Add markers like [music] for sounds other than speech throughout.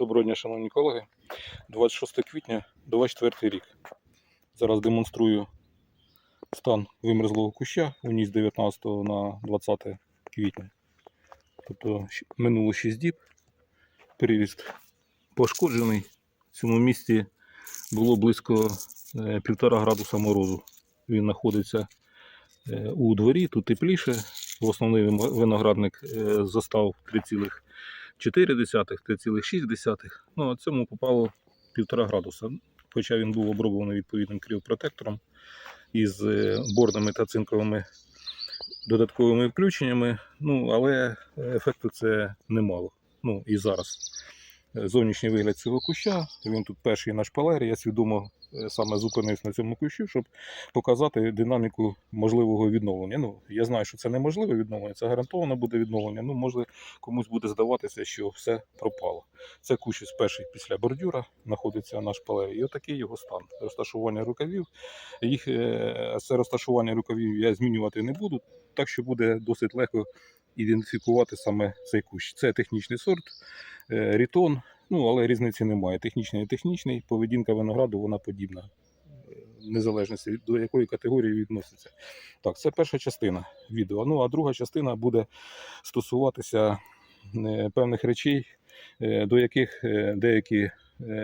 Доброго дня, шановні колеги. 26 квітня, 24 рік. Зараз демонструю стан вимерзлого куща у ніс 19 на 20 квітня. Тобто минуло 6 діб. Приріст пошкоджений. В цьому місці було близько е, 1,5 градуса морозу. Він знаходиться е, у дворі, тут тепліше. В основний виноградник е, застав 3,4, 3,6. Ну, а цьому попало 1,5 градуса. Хоча він був оброблений відповідним кріопротектором із е, борними та цинковими додатковими включеннями. Ну, але ефекту це немало. Ну і зараз. Зовнішній вигляд цього куща. Він тут перший на шпалері. Я свідомо е, саме зупинився на цьому кущу, щоб показати динаміку можливого відновлення. Ну, я знаю, що це неможливе відновлення, це гарантовано буде відновлення. Ну, може, комусь буде здаватися, що все пропало. Це кущ із перший після бордюра знаходиться на шпалері. І отакий його стан. Розташування рукавів. Їх е, це розташування рукавів я змінювати не буду, так що буде досить легко ідентифікувати саме цей кущ. Це технічний сорт, рітон, ну але різниці немає. Технічний і технічний, поведінка винограду вона подібна. е, Незалежності від- до якої категорії відноситься. Так, це перша частина відео. Ну а друга частина буде стосуватися е, певних речей, е, до яких е, деякі е,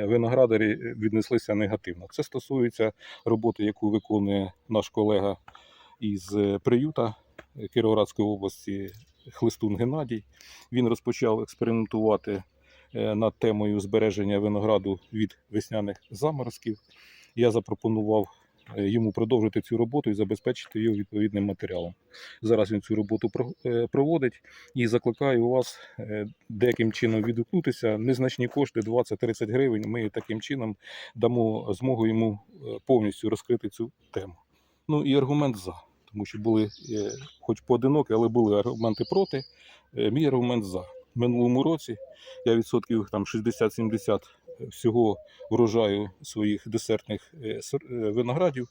виноградарі віднеслися негативно. Це стосується роботи, яку виконує наш колега із е, приюта е, Кіровоградської області Хлистун Геннадій. Він розпочав експериментувати е, над темою збереження винограду від весняних заморозків. Я запропонував е, йому продовжити цю роботу і забезпечити його відповідним матеріалом. Зараз він цю роботу е, проводить і закликаю вас е, деяким чином відгукнутися. Незначні кошти 20-30 гривень. Ми таким чином дамо змогу йому е, повністю розкрити цю тему. Ну і аргумент за, тому що були, е, хоч поодинокі, але були аргументи проти. Е, Мій аргумент за. Минулому році я відсотків там 60-70 всього врожаю своїх десертних е, е, виноградів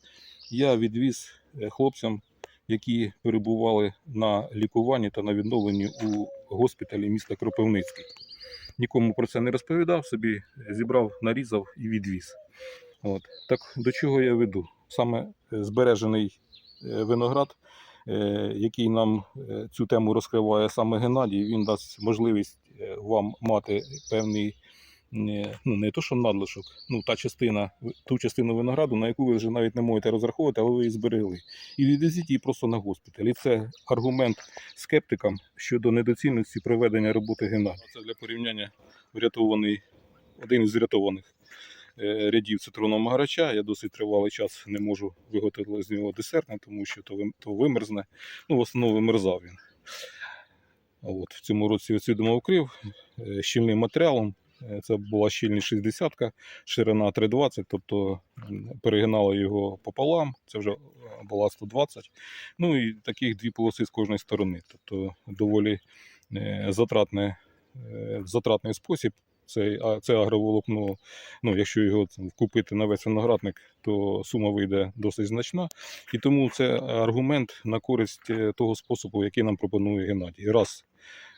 я відвіз е, хлопцям, які перебували на лікуванні та на відновленні у госпіталі міста Кропивницький. Нікому про це не розповідав, собі зібрав, нарізав і відвіз. От. Так до чого я веду? Саме збережений виноград, який нам е, цю тему розкриває саме Геннадій, він дасть можливість е, вам мати певний. е, Ну, не то, що надлишок, ну та частина, ту частину винограду, на яку ви вже навіть не можете розраховувати, але ви її зберегли. І відвезіть її просто на госпіталь. І це аргумент скептикам щодо недоцільності проведення роботи Геннадія. Це для порівняння врятований, один із врятованих е, рядів цитронного гарача. Я досить тривалий час не можу виготовити з нього десертне, тому що то, вим- то вимерзне. Ну, в основному вимерзав він. От, в цьому році я вкрив е, щільним матеріалом. Е, Це була щільність 60, ширина 3,20, тобто перегинало його пополам, це вже е, була 120. Ну і таких дві полоси з кожної сторони. Тобто доволі е, затратне, е, затратний спосіб. Це, це агроволокно, ну, якщо його купити на весь виноградник, то сума вийде досить значна. І тому це аргумент на користь е, того способу, який нам пропонує Геннадій. Раз,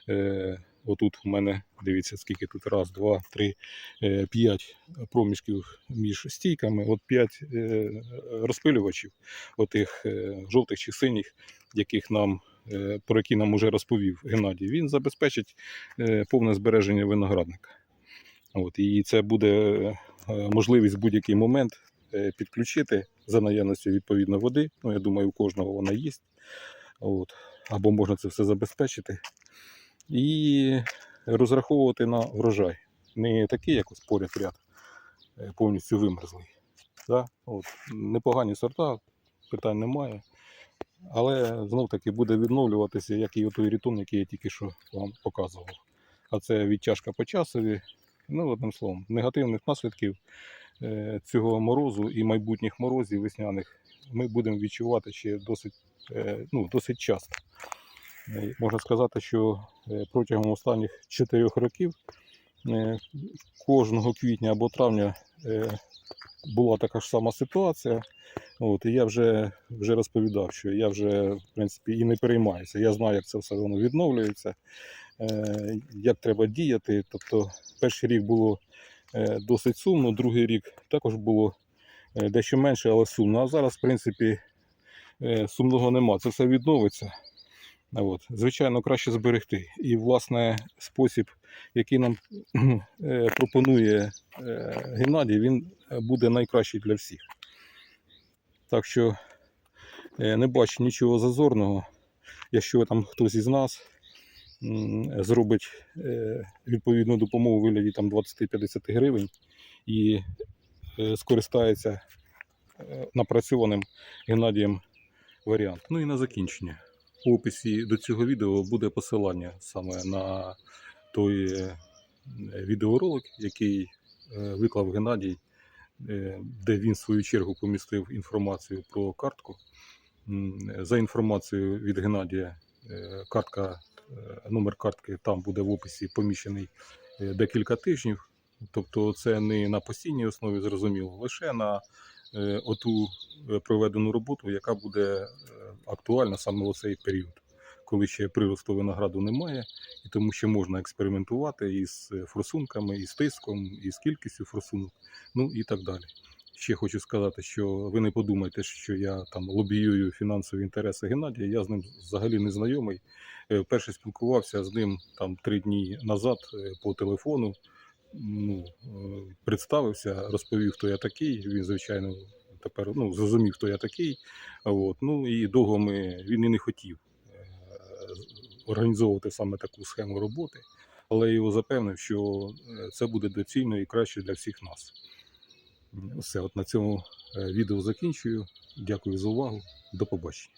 е, отут у мене, дивіться, скільки тут, раз, два, три, е, п'ять проміжків між стійками, от п'ять е, розпилювачів, отих е, жовтих чи синіх, яких нам, е, про які нам уже розповів Геннадій, він забезпечить е, повне збереження виноградника. От, і це буде е, можливість в будь-який момент е, підключити за наявності відповідно води. Ну, я думаю, у кожного вона є. От, або можна це все забезпечити. І розраховувати на врожай. Не такий, як ось поряд ряд, е, повністю вимерзлий. Да? От, непогані сорта, питань немає. Але знов таки буде відновлюватися, як і той рітон, який я тільки що вам показував. А це відтяжка по часові. Ну, одним словом, негативних наслідків е, цього морозу і майбутніх морозів весняних ми будемо відчувати ще досить, е, ну, досить часто. Е, Можна сказати, що протягом останніх 4 років кожного квітня або травня була така ж сама ситуація. От, і я вже, вже розповідав, що я вже в принципі і не переймаюся. Я знаю, як це все воно відновлюється. Е, як треба діяти. Тобто, перший рік було е, досить сумно, другий рік також було е, дещо менше, але сумно. А зараз, в принципі, сумного нема. Це все відновиться. От. Звичайно, краще зберегти. І, власне, спосіб, який нам [clears throat] пропонує Геннадій, він буде найкращий для всіх. Так що не бачу нічого зазорного. Якщо там хтось із нас зробить е, відповідну допомогу у вигляді там 20-50 гривень і е, скористається е, напрацьованим Геннадієм варіант. Ну і на закінчення. У описі до цього відео буде посилання саме на той відеоролик, який виклав Геннадій, де він в свою чергу помістив інформацію про картку. За інформацією від Геннадія, картка, номер картки там буде в описі поміщений е, декілька тижнів. Тобто це не на постійній основі, зрозуміло, лише на е, оту е, проведену роботу, яка буде е, актуальна саме у цей період, коли ще приросту винограду немає, і тому ще можна експериментувати із е, форсунками, із тиском, із кількістю форсунок, ну і так далі. Ще хочу сказати, що ви не подумайте, що я там лобіюю фінансові інтереси Геннадія. Я з ним взагалі не знайомий. Е, Вперше спілкувався з ним там три дні назад е, по телефону. Ну, е, представився, розповів, хто я такий. Він, звичайно, тепер ну, зрозумів, хто я такий. От. Ну і довго ми він і не хотів організовувати саме таку схему роботи, але його запевнив, що це буде доцільно і краще для всіх нас. Все, от на цьому е, відео закінчую. Дякую за увагу. До побачення.